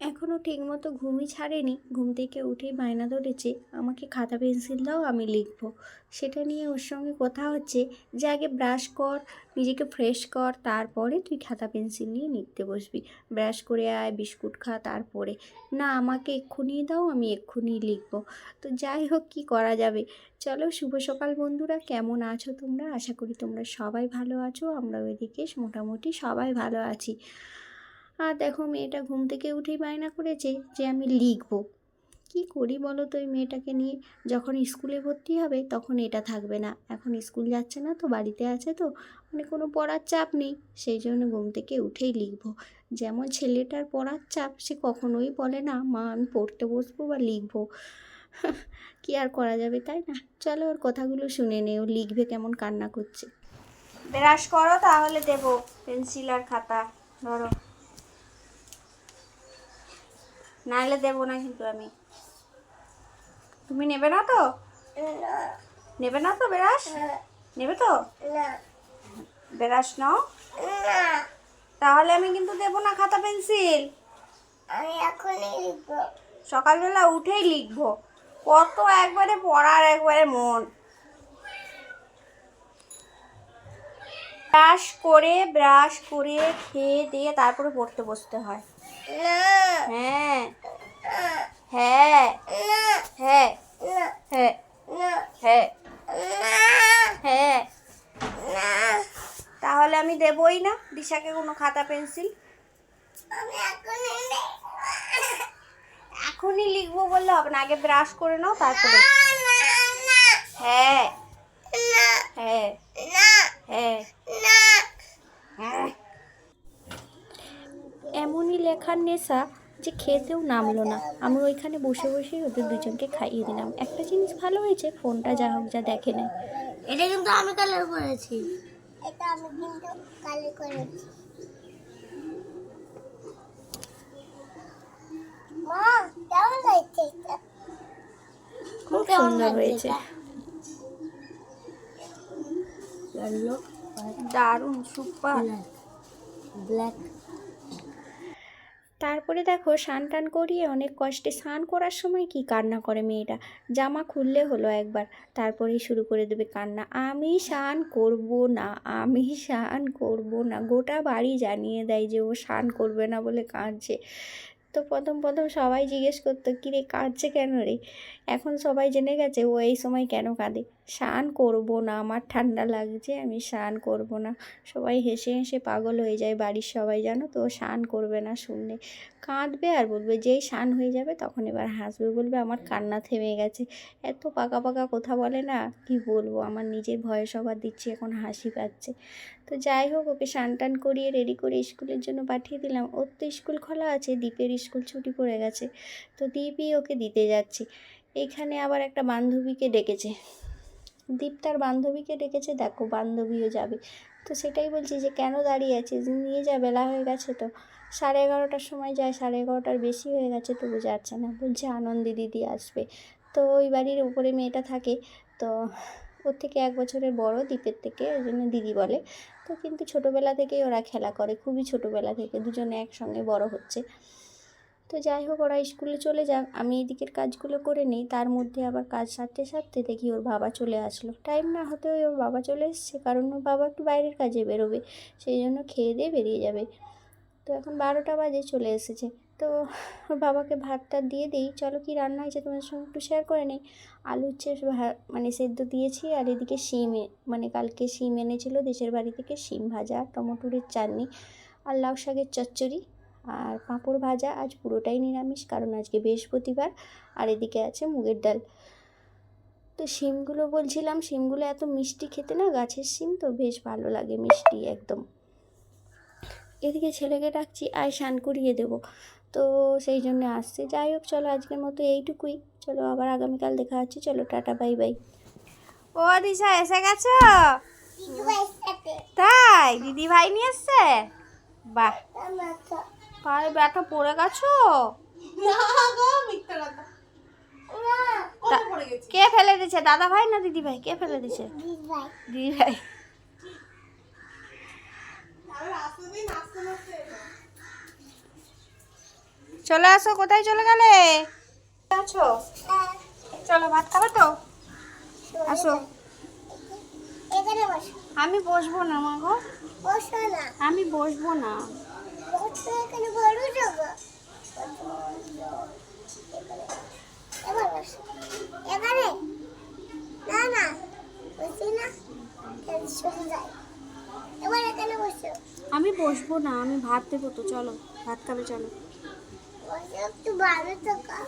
এখনও ঠিকমতো ঘুমই ছাড়েনি। ঘুম থেকে উঠেই বায়না ধরেছে, আমাকে খাতা পেন্সিল দাও, আমি লিখব। সেটা নিয়ে ওর সঙ্গে কথা হচ্ছে, যে আগে ব্রাশ কর, নিজেকে ফ্রেশ কর, তারপরে তুই খাতা পেন্সিল নিয়ে লিখতে বসবি। ব্রাশ করে আয়, বিস্কুট খা, তারপরে। না, আমাকে এক্ষুনি দাও, আমি এক্ষুনি লিখব। তো যাই হোক, কি করা যাবে? চলো, শুভ সকাল বন্ধুরা, কেমন আছো তোমরা? আশা করি তোমরা সবাই ভালো আছো আমরা ওইদিকে মোটামুটি সবাই ভালো আছি। আর দেখো মেয়েটা ঘুম থেকে উঠেই বায়না করেছে যে আমি লিখব। কি করি বলো তো ওই মেয়েটাকে নিয়ে? যখন স্কুলে ভর্তি হবে তখন এটা থাকবে না। এখন স্কুল যাচ্ছে না তো, বাড়িতে আছে তো মানে কোনো পড়ার চাপ নেই। সেই জন্য ঘুম থেকে উঠেই লিখব। যেমন ছেলেটার পড়ার চাপ সে কখনোই বলে না, মা, আমি পড়তে বসবো বা লিখব। কি আর করা যাবে, তাই না? চলো ওর কথাগুলো শুনে নে, ও লিখবে কেমন কান্না করছে। ব্রাশ করো তাহলে দেবো, পেন্সিল আর খাতা ধরো। নাহলে দেবো না কিন্তু আমি। তুমি নেবে না তো? নেবে না তো বেরাস? নেবে তো? বেরাস নাও তাহলে আমি কিন্তু দেবো না খাতা পেন্সিল। আমি এখনই লিখব। সকালবেলা উঠেই লিখব। কত একবারে পড়ার একবারে মন। ব্রাশ করে ব্রাশ করে খেয়ে দিয়ে তারপরে পড়তে বসতে হয়। হ্যাঁ হ্যাঁ হ্যাঁ হ্যাঁ হ্যাঁ হ্যাঁ তাহলে আমি দেবই না, দিশাকে কোনো খাতা পেন্সিল। এখনই লিখব বললে হবে না, আগে ব্রাশ করে নাও, তারপরে। হ্যাঁ। হ্যাঁ। হ্যাঁ। লেখার নেশা যে খেতেও নামলো না। আমরা ওইখানে বসে বসেই ওদের দুজনকে খাইয়ে দিলাম। একটা জিনিস ভালো হয়েছে ফোনটা যা হোক যা দেখে নেয় এটা কিন্তু আমি কালার করেছি। এটা আমি কিন্তু কালার করেছি। মা কেমন হয়েছে এটা? খুব সুন্দর হয়েছে। দারুণ সুপার black. তারপরে দেখো স্নান টান করিয়ে অনেক কষ্টে স্নান করার সময় কি কান্না করে মেয়েটা? জামা খুললে হলো একবার, তারপরেই শুরু করে দেবে কান্না। আমি স্নান করব না, আমি স্নান করব না, গোটা বাড়ি জানিয়ে দেয় যে ও স্নান করবে না বলে কাঁদছে। তো প্রথম প্রথম সবাই জিজ্ঞেস করতো, কিরে কাঁদছে কেন রে? এখন সবাই জেনে গেছে ও এই সময় কেন কাঁদে? স্নান করব না, আমার ঠান্ডা লাগছে, আমি স্নান করব না। সবাই হেসে হেসে পাগল হয়ে যায় বাড়ির সবাই, জানো তো? স্নান করবে না শুনলে। কাঁদবে আর বলবে, যেই স্নান হয়ে যাবে তখন এবার হাসবে। বলবে, আমার কান্না থেমে গেছে। এত পাকা পাকা কথা বলে না, কি বলব? আমার নিজের ভয়ে সবার দিচ্ছি, এখন হাসি পাচ্ছে। তো যাই হোক, ওকে স্নান টান করিয়ে রেডি করে স্কুলের জন্য পাঠিয়ে দিলাম। ওর তো স্কুল খোলা আছে দ্বীপের স্কুল ছুটি পড়ে গেছে। তো দ্বীপই ওকে দিতে যাচ্ছি। এখানে আবার একটা বান্ধবীকে ডেকেছে। দীপ তার বান্ধবীকে ডেকেছে, দেখো বান্ধবীও যাবে। তো সেটাই বলছি যে, কেন দাঁড়িয়ে আছিস? নিয়ে যা, বেলা হয়ে গেছে তো। সাড়ে এগারোটার সময় যায়, সাড়ে এগারোটার বেশি হয়ে গেছে, তবু যাচ্ছে না। বলছে, আনন্দি দিদি আসবে। তো ওই বাড়ির উপরে মেয়েটা থাকে, তো ওর থেকে এক বছরের বড় দ্বীপের থেকে ওই জন্য দিদি বলে। তো কিন্তু ছোটোবেলা থেকেই ওরা খেলা করে, খুবই ছোটোবেলা থেকে, দুজনে একসঙ্গে বড় হচ্ছে। তো যাই হোক, ওরা স্কুলে চলে যাক। আমি এদিকের কাজগুলো করে নিই, তার মধ্যে আবার কাজ সারতে সারতে দেখি ওর বাবা চলে আসলো। টাইম না হতে ওর বাবা চলে এসছে, কারণ ওর বাবা একটু বাইরের কাজে বেরোবে, সেই জন্য খেয়ে দিয়ে বেরিয়ে যাবে। তো এখন বারোটা বাজে চলে এসেছে। তো ওর বাবাকে ভাতটা দিয়ে দিই। চলো কি রান্না হয়েছে তোমাদের সঙ্গে একটু শেয়ার করে নিই। আলু হচ্ছে মানে সেদ্ধ দিয়েছি, আর এদিকে শিম মানে কালকে শিম এনেছিল, দেশের বাড়ি থেকে শিম ভাজা টমেটোরের চাটনি, আর লাউ শাকের চচ্চড়ি। আর পাঁপড় ভাজা আজ পুরোটাই নিরামিষ কারণ আজকে বৃহস্পতিবার আর এদিকে আছে মুগের ডাল। তো শিমগুলো বলছিলাম শিমগুলো এত মিষ্টি খেতে না গাছের শিম তো বেশ ভালো লাগে মিষ্টি একদম। এদিকে ছেলেকে ডাকছি আয় স্নান করিয়ে দেবো। তো সেই জন্য আসছে। যাই হোক চলো আজকের মতো এইটুকুই। চলো আবার আগামীকাল দেখা হচ্ছে। চলো টাটা বাই বাই। ও দিশা এসে গেছো? তাই? দিদি ভাই নিয়ে এসছে? বাহ। পায়ে ব্যথা পড়ে গেছো? কে ফেলে দিছে দাদা ভাই না দিদি ভাই কে ফেলে দিছে? দিদি ভাই চলে আসো কোথায় চলে গেলে? আছো? হ্যাঁ, চলো ভাত খাবে তো? আসো। আমি বসবো না মা গো। আমি বসবো না বসো এখানে বড় যাব এবার না না বসি না। তাহলে এবার এখানে বসো। আমি বসবো না আমি ভাত দেবো তো চলো ভাত খাবে চলো। একটু ভালো থাকা।